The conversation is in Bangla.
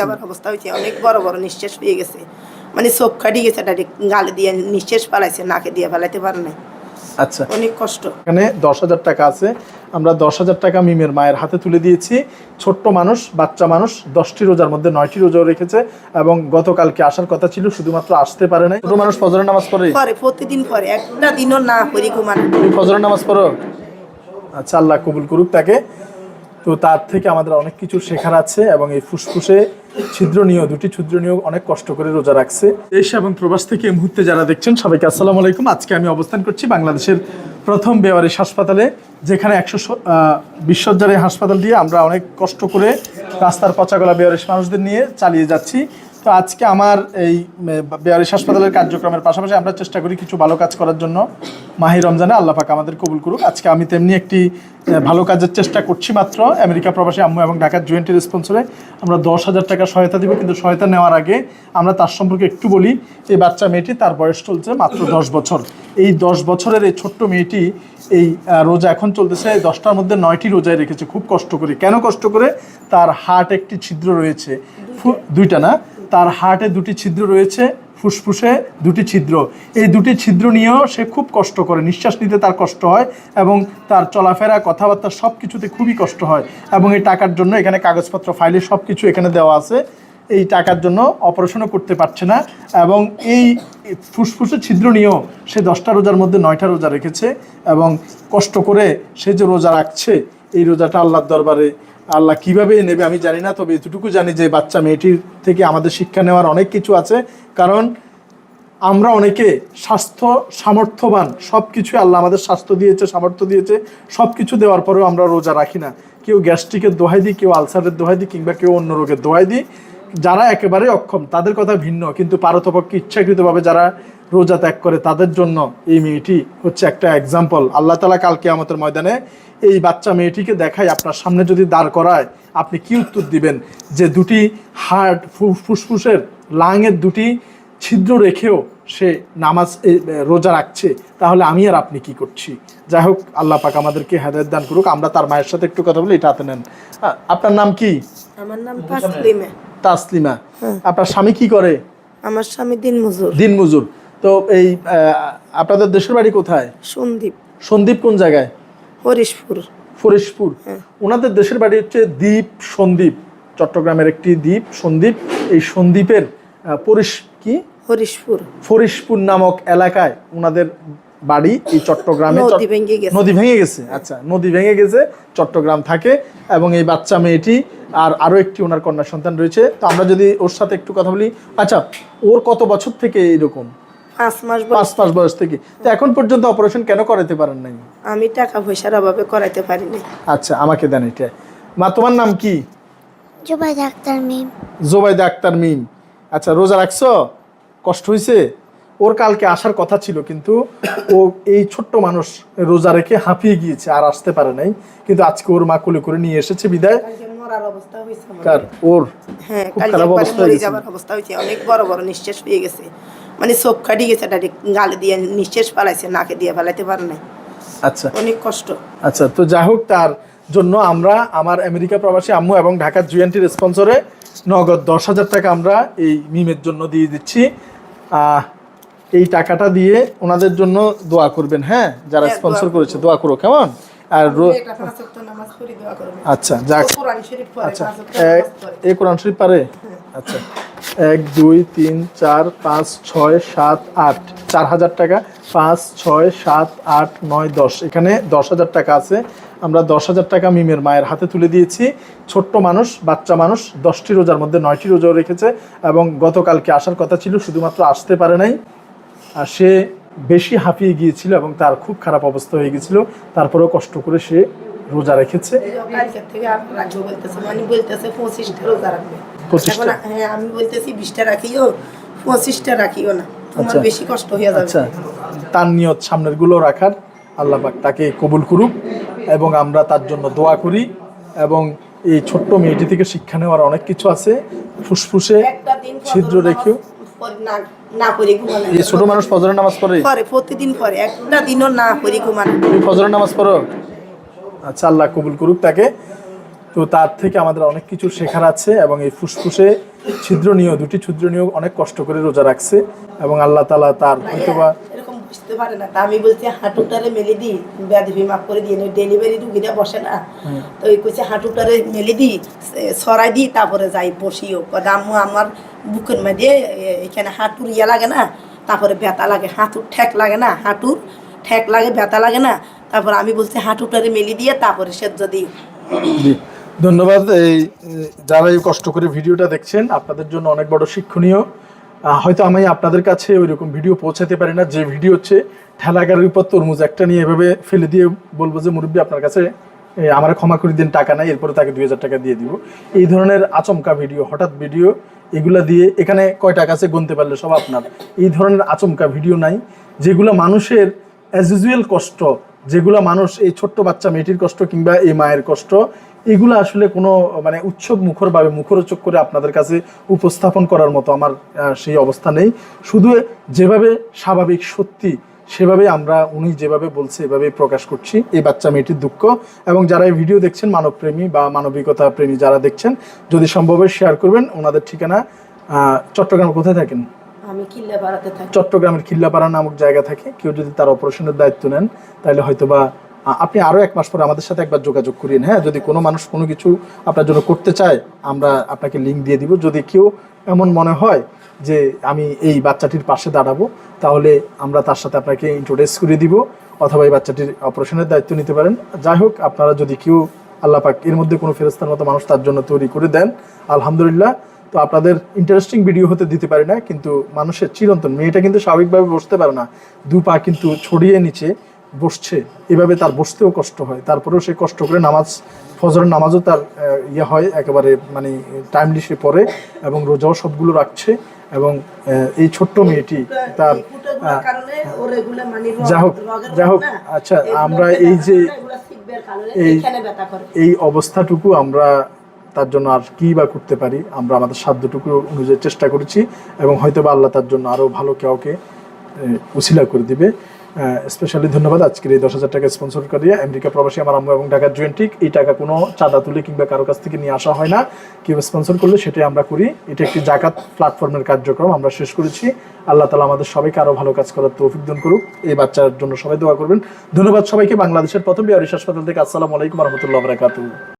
যাবার অবস্থা হয়েছে অনেক বড় বড় নিঃশ্বাস গেছে। মানে চোখ কাটি গেছে ডাইরেক্ট গালে দিয়ে নিঃশ্বাস পালাইছে নাকে দিয়ে ফেলাইতে পারে না আচ্ছা। অনেক কষ্ট। এখানে দশ হাজার টাকা আছে। আমরা দশ হাজার টাকা মিমের মায়ের হাতে তুলে দিয়েছি। ছোট্ট মানুষ বাচ্চা মানুষ দশটি রোজার মধ্যে নয়টি রোজাও রেখেছে এবং গতকালকে আসার কথা ছিল শুধুমাত্র আসতে পারে নাই। ছোট মানুষ ফজরের নামাজ পড়ে? পরে প্রতিদিন পরে একটা দিনও না করি ঘুমানো। ফজরের নামাজ পড়ো? আচ্ছা আল্লাহ কবুল করুক তাকে। তো তার থেকে আমাদের অনেক কিছু শেখার আছে এবং এই ফুসফুসে ছিদ্রনীয়, দুটি ছিদ্রনীয় অনেক কষ্ট করে রোজা রাখছে। দেশ এবং প্রবাস থেকে এই মুহূর্তে যারা দেখছেন, সবাইকে আসসালামু আলাইকুম। আজকে আমি অবস্থান করছি বাংলাদেশের প্রথম বেওয়ারিশ হাসপাতালে, যেখানে একশো বিশ্বজ্জার হাসপাতাল দিয়ে আমরা অনেক কষ্ট করে রাস্তার পচাগলা বেওয়ারিশ মানুষদের নিয়ে চালিয়ে যাচ্ছি। তো আজকে আমার এই বেয়ারিশ হাসপাতালের কার্যক্রমের পাশাপাশি আমরা চেষ্টা করি কিছু ভালো কাজ করার জন্য। মাহি রমজানে আল্লাহ পাক আমাদের কবুল করুক। আজকে আমি তেমনি একটি ভালো কাজের চেষ্টা করছি মাত্র। আমেরিকা প্রবাসী আম্মু এবং ঢাকার জুয়েন্টের স্পন্সরে আমরা দশ হাজার টাকা সহায়তা দিব, কিন্তু সহায়তা নেওয়ার আগে আমরা তার সম্পর্কে একটু বলি। এই বাচ্চা মেয়েটি তার বয়স চলছে মাত্র দশ বছর। এই দশ বছরের এই ছোট্ট মেয়েটি এই রোজা এখন চলতেছে। এই দশটার মধ্যে নয়টি রোজায় রেখেছে। খুব কষ্ট করে। কেন কষ্ট করে? তার হার্ট একটি ছিদ্র রয়েছে। দুইটা না? তার হার্টে দুটি ছিদ্র রয়েছে, ফুসফুসে দুটি ছিদ্র। এই দুটি ছিদ্র নিয়েও সে খুব কষ্ট করে, নিঃশ্বাস নিতে তার কষ্ট হয় এবং তার চলাফেরা, কথাবার্তা সব কিছুতে খুবই কষ্ট হয় এবং এই টাকার জন্য এখানে কাগজপত্র, ফাইলে সব কিছু এখানে দেওয়া আছে। এই টাকার জন্য অপারেশনও করতে পারছে না এবং এই ফুসফুসে ছিদ্র নিয়েও সে দশটা রোজার মধ্যে নয়টা রোজা রেখেছে এবং কষ্ট করে সে যে রোজা রাখছে, এই রোজাটা আল্লাহর দরবারে আল্লাহ কীভাবে নেবে আমি জানি না, তবে এতটুকু জানি যে বাচ্চা মেয়েটির থেকে আমাদের শিক্ষা নেওয়ার অনেক কিছু আছে। কারণ আমরা অনেকে স্বাস্থ্য সামর্থ্যবান সব কিছু আল্লাহ আমাদের স্বাস্থ্য দিয়েছে, সামর্থ্য দিয়েছে সব কিছু দেওয়ার পরেও আমরা রোজা রাখি না। কেউ গ্যাস্ট্রিকের দোহাই দিই, কেউ আলসারের দোহাই দিই, কিংবা কেউ অন্য রোগের দোহাই দিই। যারা একেবারে অক্ষম, তাদের কথা ভিন্ন, কিন্তু পারতপক্ষে ইচ্ছাকৃতভাবে যারা রোজা ত্যাগ করে, তাদের জন্য এই মেয়েটি হচ্ছে একটা এক্সাম্পল আল্লাহ তালা কালকে আমাদের ময়দানে এই বাচ্চা মেয়েটিকে দেখায় আপনার সামনে যদি দাঁড় করায় আপনি কি উত্তর দিবেন? যে দুটি হার্ট ফুসফুসের লাংয়ের দুটি ছিদ্র রেখেও সে নামাজ রোজা রাখছে তাহলে আমি আর আপনি কি করছি? যাই হোক আল্লাহ পাক আমাদেরকে হেদায়ত দান করুক। আমরা তার মায়ের সাথে একটু কথা বলি এটা হাতে নেন। আপনার নাম কি? আমার নাম তাসলিমে। তাসলিমা। আপনার স্বামী কি করে? আমার স্বামী দিন মজুর দিন মজুর তো এই আপনাদের দেশের বাড়ি কোথায়? সন্দীপ সন্দীপ কোন জায়গায়? হরিশপুর ফরিশপুর। ওনাদের দেশের বাড়ি হচ্ছে দ্বীপ সন্দীপ চট্টগ্রামের একটি দ্বীপ সন্দীপ এই সন্দীপের আহ, পরিশ কি? হরিশপুর ফরিশপুর নামক এলাকায় ওনাদের বাড়ি এই চট্টগ্রামে নদী ভেঙে গেছে। নদী ভেঙে গেছে। আচ্ছা নদী ভেঙে গেছে চট্টগ্রাম থাকে এবং এই বাচ্চা মেয়েটি আর আরও একটি ওনার কন্যা সন্তান রয়েছে। তো আমরা যদি ওর সাথে একটু কথা বলি। আচ্ছা ওর কত বছর থেকে এইরকম? পাঁচ মাস বয়স থেকে। তো এখন পর্যন্ত অপারেশন কেন করাতে পারেন নাই? আমি টাকা পয়সার অভাবে পারিনি আচ্ছা আমাকে দেন এটা। মা তোমার নাম কি? জুবাই ডাক্তার মিম। জোবাইদা আক্তার মিম। আচ্ছা রোজা রাখছো? কষ্ট হয়েছে ওর কালকে আসার কথা ছিল কিন্তু ও এই ছোট্ট মানুষ রোজা রেখে হাঁপিয়ে গিয়েছে আর আসতে পারে নাই। কিন্তু আজকে ওর মা কোলে করে নিয়ে এসেছে বিদায়। মরার অবস্থা হয়েছে কার? ওর? হ্যাঁ খারাপ অবস্থা হয়েছে অনেক বড় বড় নিঃশ্বাস হয়ে গেছে। মানে চোখ কাটি গেছে ডাইরেক্ট গালে দিয়ে নিঃশ্বাস পালাইছে নাকে দিয়ে ফেলাইতে পারে না আচ্ছা। অনেক কষ্ট। আচ্ছা তো যাই হোক তার জন্য আমরা আমার আমেরিকা প্রবাসী আম্মু এবং ঢাকার জুয়েন্টির স্পন্সরে নগদ দশ হাজার টাকা আমরা এই মিমের জন্য দিয়ে দিচ্ছি। এই টাকাটা দিয়ে ওনাদের জন্য দোয়া করবেন হ্যাঁ? যারা হ্যাঁ, স্পন্সর করেছে দোয়া করো কেমন? আর আচ্ছা যাক। আচ্ছা এই কোরআন শরীফ পারে? আচ্ছা এক দুই তিন চার পাঁচ ছয় সাত আট। চার হাজার টাকা। পাঁচ ছয় সাত আট নয় দশ। এখানে দশ হাজার টাকা আছে। আমরা দশ হাজার টাকা মিমের মায়ের হাতে তুলে দিয়েছি। ছোট্ট মানুষ বাচ্চা মানুষ দশটি রোজার মধ্যে নয়টি রোজাও রেখেছে এবং গতকালকে আসার কথা ছিল শুধুমাত্র আসতে পারে নাই। আর সে বেশি হাঁপিয়ে গিয়েছিল এবং তার খুব খারাপ অবস্থা হয়ে গেছিল তারপরেও কষ্ট করে সে রোজা রেখেছে। মানে হ্যাঁ আমি বলতেছি বিশটা রাখিও পঁচিশটা রাখিও না। তোমার আচ্ছা। বেশি কষ্ট হয়ে যাবে। আচ্ছা। তার নিয়ত সামনেরগুলো রাখার। আল্লাহ পাক তাকে কবুল করুক এবং আমরা তার জন্য দোয়া করি এবং এই ছোট্ট মেয়েটি থেকে শিক্ষা নেওয়ার অনেক কিছু আছে। ফুসফুসে ছিদ্র রেখেও না না করি ঘুমানো এই ছোট মানুষ ফজরের নামাজ পড়ে? পরে প্রতিদিন পরে একটা দিনও না করি ঘুমানো। তুমি ফজরের নামাজ পড়ো? আচ্ছা আল্লাহ কবুল করুক তাকে। তো তার থেকে আমাদের অনেক কিছু শেখার আছে এবং এই ফুসফুসে ছিদ্রনীয় দুটি ছিদ্রনীয় অনেক কষ্ট করে রোজা রাখছে এবং আল্লাহ তালা তার হয়তোবা বুঝতে পারে না। তা আমি বলছি হাঁটুটারে মেলে দিই ব্যাধি মাফ করে দিয়ে ডেলিভারি রুগীরা বসে না। তো ওই কইছে হাঁটুটারে মেলে দিই সরাই দিই তারপরে যাই বসিও। কদা আম্মু আমার বুকের মধ্যে এখানে হাঁটুর ইয়ে লাগে না তারপরে ব্যথা লাগে হাঁটুর ঠেক লাগে না হাঁটুর ঠেক লাগে ব্যথা লাগে না। তারপর আমি বলছি হাঁটুটারে মেলে দিয়ে তারপরে সে যদি ধন্যবাদ। এই যারা এই কষ্ট করে ভিডিওটা দেখছেন আপনাদের জন্য অনেক বড় শিক্ষণীয়। হয়তো আমি আপনাদের কাছে ওই রকম ভিডিও পৌঁছাতে পারি না। যে ভিডিও হচ্ছে ঠেলা উপর তরমুজ একটা নিয়ে এভাবে ফেলে দিয়ে বলব যে মুরব্বী, আপনার কাছে আমার ক্ষমা করে দিন, টাকা নাই, এরপরে তাকে দুই হাজার টাকা দিয়ে দিব। এই ধরনের আচমকা ভিডিও হঠাৎ ভিডিও এগুলা দিয়ে এখানে কয় টাকা আছে গুনতে পারলে সব আপনার। এই ধরনের আচমকা ভিডিও নাই, যেগুলো মানুষের অ্যাজ ইউজুয়াল কষ্ট যেগুলো মানুষ এই ছোট্ট বাচ্চা মেয়েটির কষ্ট কিংবা এই মায়ের কষ্ট, এগুলো আসলে কোনো মানে উৎসব মুখরভাবে মুখরোচক করে আপনাদের কাছে উপস্থাপন করার মতো আমার সেই অবস্থা নেই। শুধু যেভাবে স্বাভাবিক সত্যি, সেভাবে আমরা, উনি যেভাবে বলছে এভাবে প্রকাশ করছি, এই বাচ্চা মেয়েটির দুঃখ। এবং যারা এই ভিডিও দেখছেন, মানবপ্রেমী বা মানবিকতা প্রেমী যারা দেখছেন, যদি সম্ভব শেয়ার করবেন। ওনাদের ঠিকানা চট্টগ্রাম কোথায় থাকেন? চট্টগ্রামের খিল্লাপাড়া নামক জায়গা থাকে কেউ যদি তার অপারেশনের দায়িত্ব নেন তাহলে হয়তোবা আ, আপনি আরও এক মাস পরে আমাদের সাথে একবার যোগাযোগ করিয়েন হ্যাঁ? যদি কোনো মানুষ কোনো কিছু আপনার জন্য করতে চায় আমরা আপনাকে লিঙ্ক দিয়ে দিব। যদি কেউ এমন মনে হয় যে আমি এই বাচ্চাটির পাশে দাঁড়াবো তাহলে আমরা তার সাথে আপনাকে ইন্ট্রোডিউস করে দিব অথবা এই বাচ্চাটির অপারেশনের দায়িত্ব নিতে পারেন। যাই হোক আপনারা যদি কেউ আল্লাহ পাক এর মধ্যে কোনো ফেরস্তার মতো মানুষ তার জন্য তৈরি করে দেন আলহামদুলিল্লাহ তো আপনাদের ইন্টারেস্টিং ভিডিও হতে দিতে পারি না কিন্তু মানুষের চিরন্তন মেয়েটা কিন্তু স্বাভাবিকভাবে বসতে পারে না। দু পা কিন্তু ছড়িয়ে নিচে বসছে এভাবে তার বসতেও কষ্ট হয়। তারপরেও সে কষ্ট করে নামাজ ফজরের নামাজও তার ইয়ে হয় একেবারে মানে টাইমলি সে পড়ে এবং রোজাও সবগুলো রাখছে এবং এই ছোট্ট মেয়েটি তার মানে যা হোক, যা হোক, আচ্ছা, আমরা এই যে- এই অবস্থাটুকু আমরা তার জন্য আর কি বা করতে পারি, আমরা আমাদের সাধ্যটুকু অনুযায়ী চেষ্টা করেছি এবং হয়তো বা আল্লাহ তার জন্য আরও ভালো কাউকে উছিলা করে দিবে। স্পেশালি ধন্যবাদ আজকের এই দশ হাজার টাকা স্পন্সর করিয়ে আমেরিকা প্রবাসী আমার আম্মু এবং ঢাকার জয়েন্টিক এই টাকা কোনো চাঁদা তুলে কিংবা কারও কাছ থেকে নিয়ে আসা হয় না। কেউ স্পন্সর করলে সেটাই আমরা করি। এটা একটি জাকাত প্ল্যাটফর্মের কার্যক্রম, আমরা শেষ করেছি। আল্লাহ তালা আমাদের সবাইকে আরও ভালো কাজ করার তৌফিক দান করুক। এই বাচ্চার জন্য সবাই দোয়া করবেন। ধন্যবাদ সবাইকে। বাংলাদেশের প্রথম বিহারিস হাসপাতাল থেকে আসসালামু আলাইকুম রহমতুল্লাহ বরাকাতু